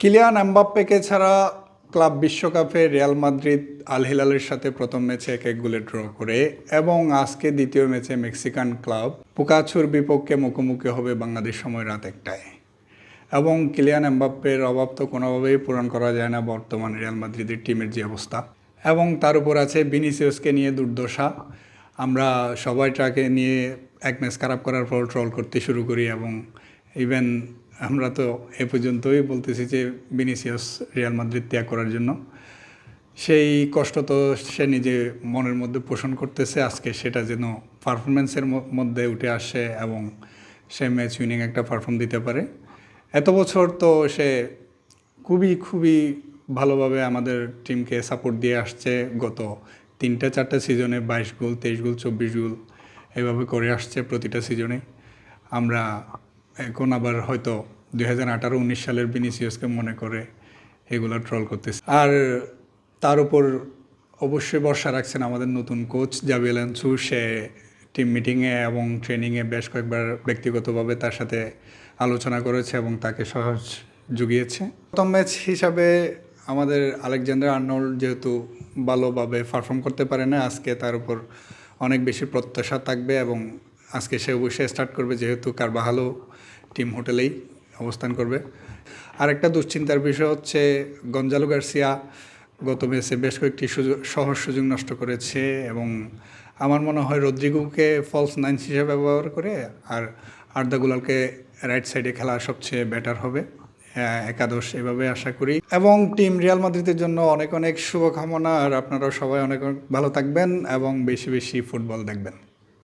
Kylian এমবাপ্পেকে ছাড়া club বিশ্বকাপে রিয়াল মাদ্রিদ আল হিলালের সাথে প্রথম ম্যাচে এক এক গোলে ড্র করে এবং আজকে দ্বিতীয় ম্যাচে মেক্সিকান ক্লাব পুকাছুর বিপক্ষে মুখোমুখি হবে বাংলাদেশ সময় রাত একটায়। এবং কিলিয়ান এমবাপ্পের অভাব তো কোনোভাবেই পূরণ করা যায় না বর্তমান রিয়াল মাদ্রিদের টিমের যে অবস্থা। এবং তার উপর আছে বিনিসিয়াসকে নিয়ে দুর্দশা। আমরা সবাই ট্রাকে নিয়ে এক ম্যাচ খারাপ করার পর ট্রল করতে শুরু করি এবং ইভেন আমরা তো এ পর্যন্তই বলতেছি যে বিনিসিয়াস রিয়াল মাদ্রিদ ত্যাগ করার জন্য। সেই কষ্ট তো সে নিজে মনের মধ্যে পোষণ করতেছে, আজকে সেটা যেন পারফরমেন্সের মধ্যে উঠে আসে এবং সে ম্যাচ উইনিং একটা পারফর্ম দিতে পারে। এত বছর তো সে খুবই খুবই ভালোভাবে আমাদের টিমকে সাপোর্ট দিয়ে আসছে। গত তিনটা, চারটা সিজনে বাইশ গোল, তেইশ গোল, চব্বিশ গোল এভাবে করে আসছে প্রতিটা সিজনে। আমরা এখন আবার হয়তো দুই হাজার আঠারো, উনিশ সালের বিনিসিয়াসকে মনে করে এগুলো ট্রল করতেছে। আর তার উপর অবশ্যই ভরসা রাখছেন আমাদের নতুন কোচ জাবিল আনসু। সে টিম মিটিংয়ে এবং ট্রেনিংয়ে বেশ কয়েকবার ব্যক্তিগতভাবে তার সাথে আলোচনা করেছে এবং তাকে সহজ জুগিয়েছে। প্রথম ম্যাচ হিসাবে আমাদের আলেকজান্ডার আর্নল্ড যেহেতু ভালোভাবে পারফর্ম করতে পারে না, আজকে তার উপর অনেক বেশি প্রত্যাশা থাকবে এবং আজকে সে অবশ্যই স্টার্ট করবে যেহেতু কারবাহালো টিম হোটেলেই অবস্থান করবে। আরেকটা দুশ্চিন্তার বিষয় হচ্ছে গঞ্জালো গার্সিয়া গত ম্যাচে বেশ কয়েকটি সুযোগ, সহজ সুযোগ নষ্ট করেছে এবং আমার মনে হয় রদ্রিগোকে ফলস নাইন হিসেবে ব্যবহার করে আর আর্দা গুলালকে রাইট সাইডে খেলা সবচেয়ে বেটার হবে। একাদশ এভাবে আশা করি। এবং টিম রিয়াল মাদ্রিদের জন্য অনেক অনেক শুভকামনা, আর আপনারা সবাই অনেক ভালো থাকবেন এবং বেশি বেশি ফুটবল দেখবেন।